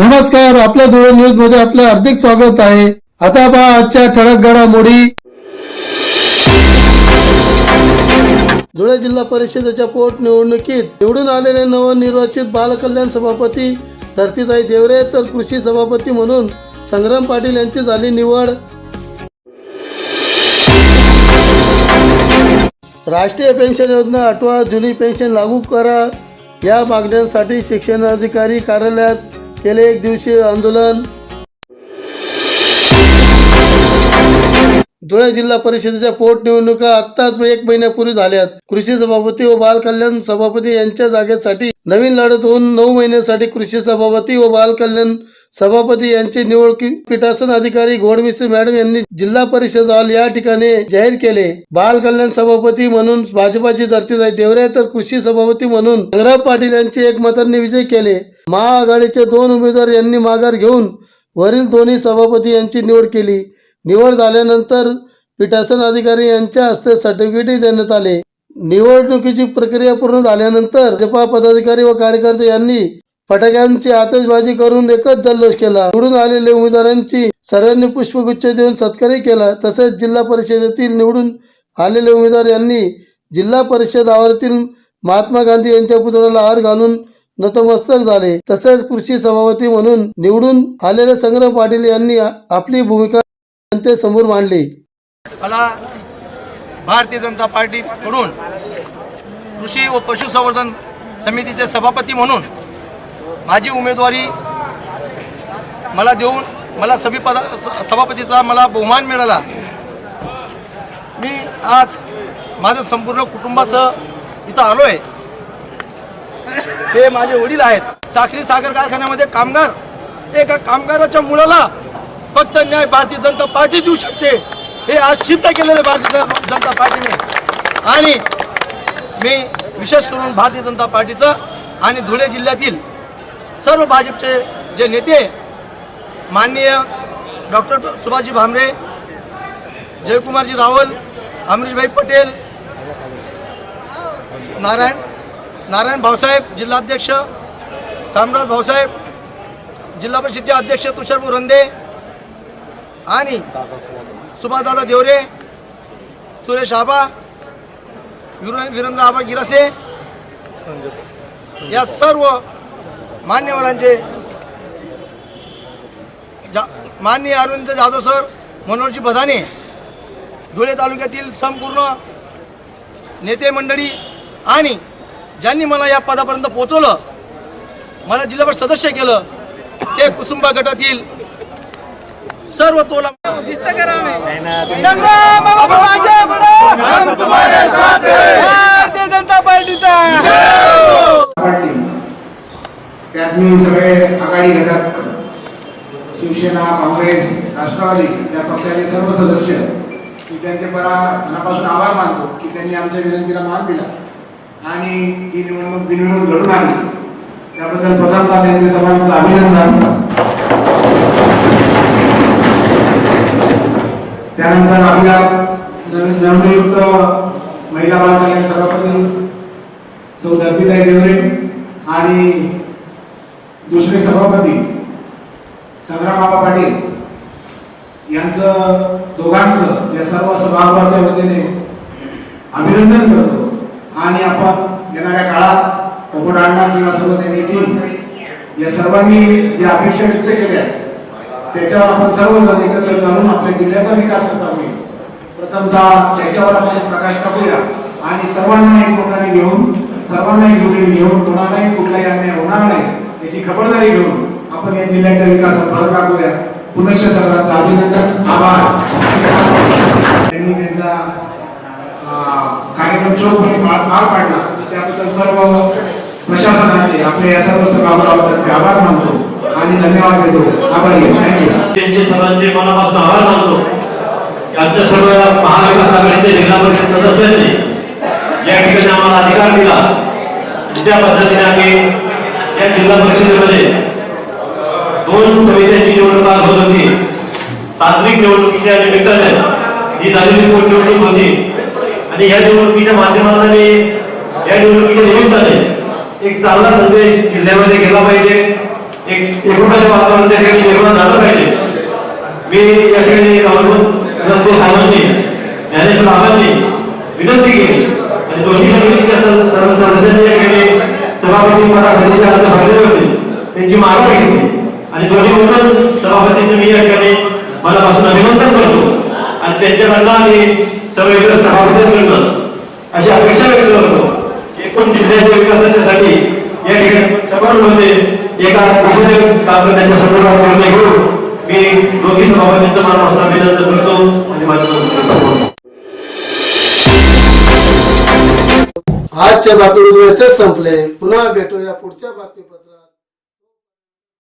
नमस्कार आपल्या धुळे न्यूजमध्ये आपलं हार्दिक स्वागत आहे. आता पहा आजच्या ठळक घडामोडी. धुळे जिल्हा परिषदेच्या पोटनिवडणुकीत निवडून आलेले नवनिर्वाचित बालकल्याण सभापती धरतीताई देवरे तर कृषी सभापती म्हणून संग्राम पाटील यांची झाली निवड. राष्ट्रीय पेन्शन योजना आठवा जुनी पेन्शन लागू करा. या मागण्यांसाठी शिक्षणाधिकारी कार्यालयात केले एक दिवसीय आंदोलन. धुळे जिल्हा परिषदेच्या पोटनिवडणुका आत्ताच एक महिन्यापूर्वी झाल्यात. कृषी सभापती व बाल कल्याण सभापती यांच्या जागेसाठी नवीन लढत होऊन नऊ महिन्यासाठी कृषी सभापती व बाल कल्याण सभापती यांची निवड पीठासन अधिकारी घोडमिसे मॅडम यांनी जिल्हा परिषद हॉल या ठिकाणी जाहीर केले. बाल कल्याण सभापती म्हणून भाजपाची धरतीदाई देवरे तर कृषी सभापती म्हणून रंगराव पाटील यांचे एकमतांनी विजय केले. महाआघाडीचे दोन उमेदवार यांनी माघार घेऊन वरील दोन्ही सभापती यांची निवड केली. निवड झाल्यानंतर पीठासन अधिकारी यांच्या हस्ते सर्टिफिकेटही देण्यात आले. निवडणुकीची प्रक्रिया पूर्ण झाल्यानंतर भाजपा पदाधिकारी व कार्यकर्ते यांनी फटाक्यांची आतषबाजी करून एकच जल्लोष केला. निवडून आलेल्या उमेदवारांची सर्वांनी पुष्पगुच्छ देऊन सत्कारही केला. तसेच जिल्हा परिषदेतील निवडून आलेले उमेदवार यांनी जिल्हा परिषद आवारातील महात्मा गांधी यांच्या पुतळ्याला हार घालून नतमस्तक झाले. तसेच कृषी सभापती म्हणून निवडून आलेले संग्रह पाटील यांनी आपली भूमिका जनतेसमोर मांडली. मला भारतीय जनता पार्टीकडून कृषी व पशुसंवर्धन समितीचे सभापती म्हणून माझी उमेदवारी मला देऊन मला सभीपदा सभापतीचा मला बहुमान मिळाला. मी आज माझं संपूर्ण कुटुंबासह इथं आलो आहे हे माझे वडील आहेत. साखरी साखर कारखान्यामध्ये कामगार एका कामगाराच्या मुलाला फक्त न्याय भारतीय जनता पार्टी देऊ शकते. हे आज सिद्ध केलेलं भारतीय जनता पार्टीने. आणि मी विशेष करून भारतीय जनता पार्टीचं आणि धुळे जिल्ह्यातील सर्व भाजपचे जे नेते माननीय डॉक्टर सुभाषजी भामरे जयकुमारजी रावल अमरीशभाई पटेल नारायण नारायण भाऊसाहेब जिल्हाध्यक्ष कामराज भाऊसाहेब जिल्हा परिषदचे अध्यक्ष तुषार बुरंदे आणि सुभाषदादा देवरे सुरेश आबा वीर- वीरेंद्र आबा गिरासे या सर्व मान्यवरांचे जा माननीय अरविंद जाधव सर मनोहरजी बधाने धुळे तालुक्यातील संपूर्ण नेते मंडळी आणि ज्यांनी मला या पदापर्यंत पोहोचवलं मला जिल्हा परिषद सदस्य केलं ते कुसुंबा गटातील सर्व तोला हैं. जनता पार्टीचा! पार्टी त्यात मी सगळे आघाडी घटक शिवसेना काँग्रेस राष्ट्रवादी या पक्षाचे सर्व सदस्य मी त्यांचे बरा मनापासून आभार मानतो की त्यांनी आमच्या विनंतीला मान दिला. आणि ही निवडणूक बिनविरोध घडून आणली त्याबद्दल प्रथमतः त्यांचे सर्वांचं अभिनंदन. त्यानंतर आपल्या नवनियुक्त महिला बाल कल्याण सभापती सौ धरतीताई देवरे आणि दुसरे सभापती संग्रामबाबा पाटील यांचं दोघांचं या सर्व सभागृहाच्या वतीने अभिनंदन करतो. आणि आपण येणाऱ्या काळात कोफडांना किंवा सर्व त्यांनी टीम या सर्वांनी जे अपेक्षा व्यक्त केल्या त्याच्यावर आपण सर्वजण एकत्र चालून आपल्या जिल्ह्याचा विकास कसा होईल प्रथमतः त्याच्यावर आपण प्रकाश टाकूया. आणि सर्वांना एकमेकांनी घेऊन सर्वांना एकजुटीने घेऊन कोणालाही कुठलाही अन्याय होणार नाही. खबरदारी घेऊन आपण या जिल्ह्याच्या विकासात भर टाकूया पुनश्च सर्वांचं अभिनंदन आभार. त्यांनी त्यांचा कार्यक्रम चोखपणे पार पाडला. त्याबद्दल सर्व प्रशासनाचे आपल्या या सर्व सभागृहाबद्दल आभार मानतो आणि धन्यवाद देतो. आभारी थँक्यू त्यांचे सर्वांचे मनापासून आभार मानतो. आमच्या सर्व महाविकास आघाडीचे जिल्हा परिषद सदस्यांनी या ठिकाणी आम्हाला अधिकार दिला. ज्या पद्धतीने आम्ही या जिल्हा परिषदेमध्ये दोन समित्यांची निवडणूक आज होत होती. तांत्रिक निवडणुकीच्या निमित्ताने ही झालेली पोटनिवडणूक होती. आणि या निवडणुकीच्या माध्यमातून या निवडणुकीच्या निमित्ताने एक चांगला संदेश जिल्ह्यामध्ये गेला पाहिजे. एक एकोप्याचं वातावरण त्या ठिकाणी निर्माण झालं पाहिजे. मी या ठिकाणी अवलंबून साहेबांनी ज्ञानेश्वर बाबांनी विनंती केली. आणि दोन्ही समितीच्या सर्व सदस्यांनी सभापती मला संधी पदासाठी अर्ज भरले होते त्यांची मागणी घेतली. आणि दोन्ही नूतन सभापतींचे मी या ठिकाणी मनापासून अभिनंदन करतो. आणि त्यांच्याकडनं आम्ही सर्व इतर सभापतींकडनं अशी अपेक्षा व्यक्त करतो एकूण जिल्ह्याच्या विकासाच्यासाठी या ठिकाणी सभागृहामध्ये एका विषय काम करण्याच्या संदर्भात निर्णय घेऊन मी दोन्ही सभापतींचं मनापासून अभिनंदन करतो. आजच्या बातमीमध्ये इथेच संपले. पुन्हा भेटूया पुढच्या बातमीपत्र